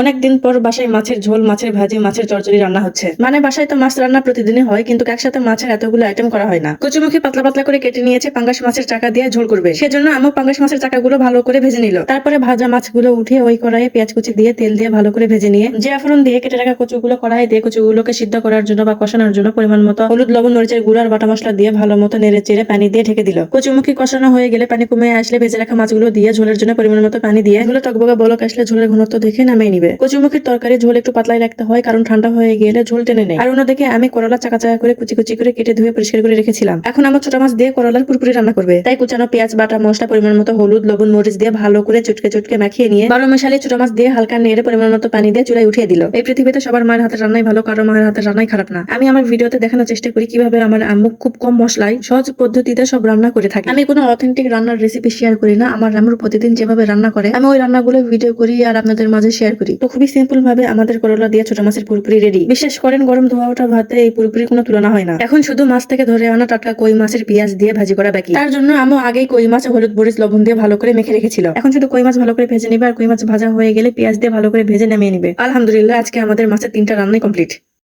অনেকদিন পর বাসায় মাছের ঝোল, মাছের ভাজি, মাছের চচ্চড়ি রান্না হচ্ছে। মানে বাসায় তো মাছ রান্না প্রতিদিনই হয়, কিন্তু একসাথে মাছের এতগুলো আইটেম করা হয় না। কচুমুখী পাতলা পাতলা করে কেটে নিয়েছে, পাঙ্গাস মাছের চাকা দিয়ে ঝোল করবে। সেজন্য আমার পাঙ্গাস মাছের চাকাগুলো ভালো করে ভেজে নিল। তারপরে ভাজা মাছগুলো উঠিয়ে ওই কড়াইয়ে পেঁয়াজ কুচি দিয়ে তেল দিয়ে ভালো করে ভেজে নিয়ে, যে আফরন দিয়ে কেটে রাখা কচুগুলো কড়াই দিয়ে কচুগুলোকে সিদ্ধ করার জন্য বা কষানোর জন্য পরিমাণ মতো হলুদ, লবণ, মরিচের গুঁড়ো আর বাটা মশলা দিয়ে ভালো মতো নেড়ে চেড়ে পানি দিয়ে ঢেকে দিল। কচুমুখী কষানো হয়ে গেলে পানি কমে আসলে ভেজে রাখা মাছগুলো দিয়ে ঝোলের জন্য পরিমাণ মতো পানি দিয়ে ঝোলে টকবগা বলক আসলে ঝোলের ঘনত্ব দেখে নামিয়ে নিবে। কচুমুখির তরকারি ঝোল একটু পাতলাই রাখতে হয়, কারণ ঠান্ডা হয়ে গেলে ঝোল টেনে নেয়। আর অন্যদিকে আমি করলা চাকা চাকা করে কুচি কুচি করে কেটে ধুয়ে পরিষ্কার করে রেখেছিলাম। এখন আমার ছোট মাছ দিয়ে করলার পুরপুরি রান্না করবে। তাই কুচানো পেঁয়াজ, বাটা মশলা পরিমাণ মতো হলুদ, লবণ, মরিচ দিয়ে ভালো করে চটকে চটকে মাখিয়ে নিয়ে বারো মশালি ছোট মাছ দিয়ে হালকা নেড়ে পরিমাণ মতো পানি দিয়ে চুলাই উঠিয়ে দিল। এই পৃথিবীতে সবার মায়ের হাতের রান্নাই ভালো, কারও মায়ের হাতের রান্নাই খারাপ না। আমি আমার ভিডিওতে দেখানোর চেষ্টা করি কীভাবে আমার আম্মু খুব কম মশলায় সহজ পদ্ধতিতে সব রান্না করে থাকে। আমি কোনো অথেন্টিক রান্নার রেসিপি শেয়ার করি না। আমার আম্মুর প্রতিদিন যেভাবে রান্না করে, আমি ওই রান্নাগুলো ভিডিও করি আর আপনাদের মাঝে শেয়ার করি। তো খুবই সিম্পল ভাবে আমাদের করলা দিয়ে ছোট মাছের পুরপুরি রেডি বিশ্বাস করেন, গরম ধোয়া ওঠা ভাতে এই পুরপুরি কোনো তুলনা হয় না। এখন শুধু মাছ থেকে ধরে আনা টাটকা কই মাছের পেঁয়াজ দিয়ে ভাজি করা বাকি। তার জন্য আমি আগেই কই মাছ, হলুদ, মরিচ, লবণ দিয়ে ভালো করে মেখে রেখেছিল। এখন শুধু কই মাছ ভালো করে ভেজে নিবে আর কই মাছ ভাজা হয়ে গেলে পেঁয়াজ দিয়ে ভালো করে ভেজে নামিয়ে নিবে। আলহামদুলিল্লাহ, আজকে আমাদের মাছের তিনটা রান্নাই কমপ্লিট